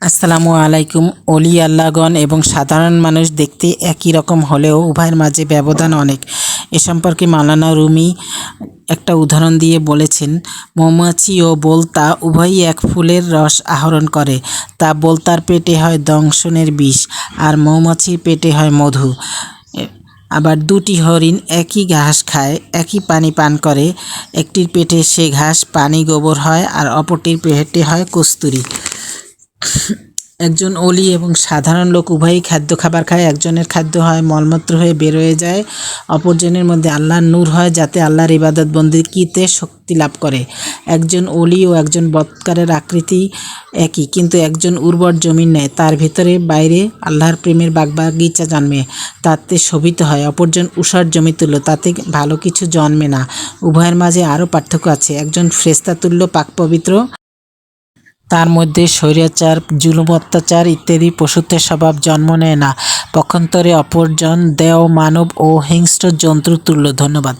আসসালামু আলাইকুম, অলি আল্লাহগণ এবং সাধারণ মানুষ দেখতে একই রকম হলেও উভয়ের মাঝে ব্যবধান অনেক। এ সম্পর্কে মালানা রুমি একটা উদাহরণ দিয়ে বলেছেন, মৌমাছি ও বোলতা উভয়ই এক ফুলের রস আহরণ করে। তা বোলতার পেটে হয় দংশনের বিষ আর মৌমাছির পেটে হয় মধু। আবার দুটি হরিণ একই ঘাস খায়, একই পানি পান করে। একটির পেটে সে ঘাস পানি গোবর হয় আর অপরটির পেটে হয় কস্তুরী। একজন অলি এবং সাধারণ লোক উভয়ই খাদ্য খাবার খায়। একজনের খাদ্য হয় মলমূত্র হয়ে বের হয়ে যায়, অপরজনের মধ্যে আল্লাহর নূর হয় যাতে আল্লাহর ইবাদত বন্দিকিতে শক্তি লাভ করে। একজন অলি ও একজন বৎকারের আকৃতি একই, কিন্তু একজন উর্বর জমিন নেয়, তার ভিতরে বাইরে আল্লাহর প্রেমের বাগবাগিচা জন্মে, তাতে শোভিত হয়। অপরজন উষার জমি তুল্য, তাতে ভালো কিছু জন্মে না। উভয়ের মাঝে আরও পার্থক্য আছে। একজন ফ্রেস্তা তুল্য, পাক পবিত্র তার মধ্যে স্বৈরাচার, জুলুম, অত্যাচার ইত্যাদি পশুত্বের স্বভাব জন্ম নেয় না। পক্ষান্তরে অপরজন দেও মানব ও হিংস্র জন্তুর তুল্য। ধন্যবাদ।